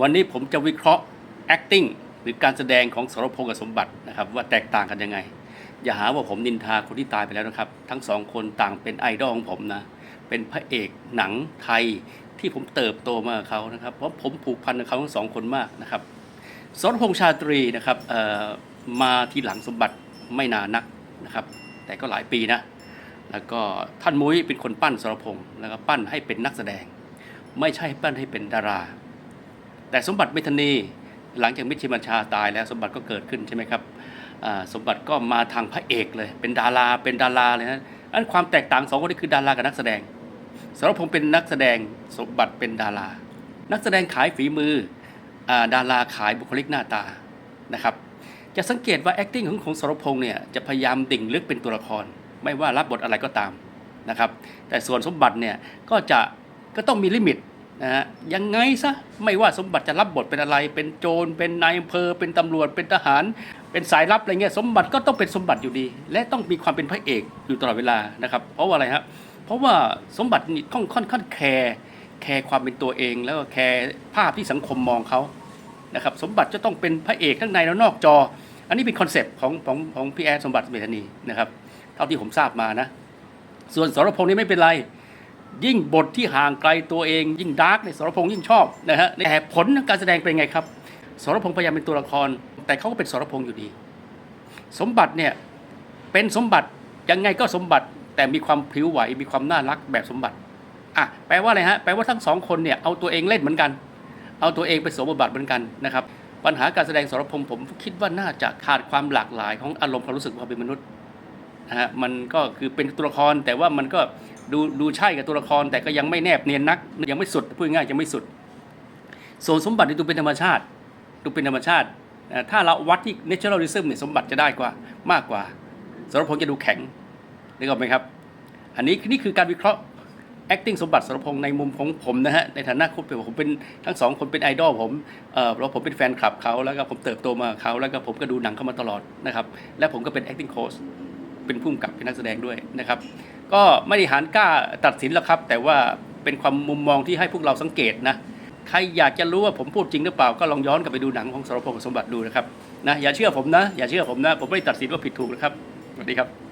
วันนี้ผมจะวิเคราะห์ acting หรือการแสดงของสรพงษ์กับสมบัตินะครับ ว่าแตกต่างกันยังไง อย่าหาว่าผมนินทาคนที่ตายไปแล้วนะครับ ทั้งสองคนต่างเป็นไอดอลของผมนะ เป็นพระเอกหนังไทยที่ผมเติบโตมากับเขานะครับ เพราะผมผูกพันกับเขาทั้งสองคนมากนะครับสรพงษ์ชาตรีนะครับมาทีหลังสมบัติไม่นานนักนะครับ แต่ก็หลายปีนะ แล้วก็ท่านมุ้ยเป็นคนปั้นสรพงษ์แล้วก็ปั้นให้เป็นนักแสดง ไม่ใช่ปั้นให้เป็นดารา แต่สมบัติเมธานีหลังจากมิชิมัญชาตายแล้วสมบัติก็เกิดขึ้นใช่ไหมครับสมบัติก็มาทางพระเอกเลย เป็นดาราเป็นดาราเลยนะอันความแตกต่างสองคนนี้คือดารากับนักแสดงสรพงษ์เป็นนักแสดงสมบัติเป็นดารา นักแสดงขายฝีมืออดาราขายบุคลิกหน้าตานะครับจะสังเกตว่า acting ของของสรพงษ์เนี่ยจะพยายามดิ่งลึกเป็นตัวละคร ไม่ว่ารับบทอะไรก็ตามนะครับแต่ส่วนสมบัติเนี่ยก็จะก็ต้องมีลิมิต นะฮะยังไงซะไม่ว่าสมบัติจะรับบทเป็นอะไร เป็นโจรเป็นนายอำเภอเป็นตำรวจเป็นทหาร เป็นสายลับอะไรเงี้ยสมบัติก็ต้องเป็นสมบัติอยู่ดี และต้องมีความเป็นพระเอกอยู่ตลอดเวลานะครับ เพราะว่าอะไรครับเพราะว่าสมบัตินี่ค่อนค่อนค่อนแคร์แคร์ความเป็นตัวเอง แล้วก็แคร์ภาพที่สังคมมองเขานะครับสมบัติจะต้องเป็นพระเอกทั้งในและนอกจอ อันนี้เป็นคอนเซปต์ของของของพี่แอดสมบัติเมธานีนะครับเท่าที่ผมทราบมานะส่วนสรพงษ์นี่ไม่เป็นไร ยิ่งบทที่ห่างไกลตัวเองยิ่งดาร์กในยสรพงษ์ยิ่งชอบนะฮะแต่ผลการแสดงเป็นไงครับสรพงษ์พยายามเป็นตัวละคร แต่เขาก็เป็นสรพงษ์อยู่ดี สมบัติเนี่ยเป็นสมบัติยังไงก็สมบัติแต่มีความพริ้วไหวมีความน่ารักแบบสมบัติอะแปลว่าอะไรฮะแปลว่าทั้งสองคนเนี่ยเอาตัวเองเล่นเหมือนกัน เอาตัวเองไปสวมบทบาทเหมือนกันนะครับปัญหาการแสดงสรพงษ์ผมคิดว่าน่าจะขาดความหลากหลายของอารมณ์ความรู้สึกความเป็นมนุษย์นะฮะมันก็คือเป็นตัวละครแต่ว่ามันก็ ดูดูใช่กับตัวละครแต่ก็ยังไม่แนบเนียนนัก ยังไม่สุดพูดง่ายๆยังไม่สุด ส่วนสมบัตินี่ดูเป็นธรรมชาติ ดูเป็นธรรมชาติ ถ้าเราวัดที่ naturalism เนี่ยสมบัติจะได้กว่ามากกว่าสรพงษ์จะดูแข็งนึกออกไหมครับ อันนี้นี่คือการวิเคราะห์ acting สมบัติสรพงษ์ในมุมของผมนะฮะในฐานะคนเป็นผมเป็นทั้งสองคนเป็นไอดอลผมเออเพราะผมเป็นแฟนคลับเขาแล้วก็ผมเติบโตมาเขาแล้วก็ผมก็ดูหนังเขามาตลอดนะครับและผมก็เป็น acting coach เป็นผู้กำกับเป็นนักแสดงด้วยนะครับ ก็ไม่ได้หารกล้าตัดสินแล้วครับ แต่ว่าเป็นความมุมมองที่ให้พวกเราสังเกตนะใครอยากจะรู้ว่าผมพูดจริงหรือเปล่าก็ลองย้อนกลับไปดูหนังของสรพงษ์กับสมบัติดูนะครับนะอย่าเชื่อผมนะ อย่าเชื่อผมนะ ผมไม่ได้ตัดสินว่าผิดถูกนะครับสวัสดีครับ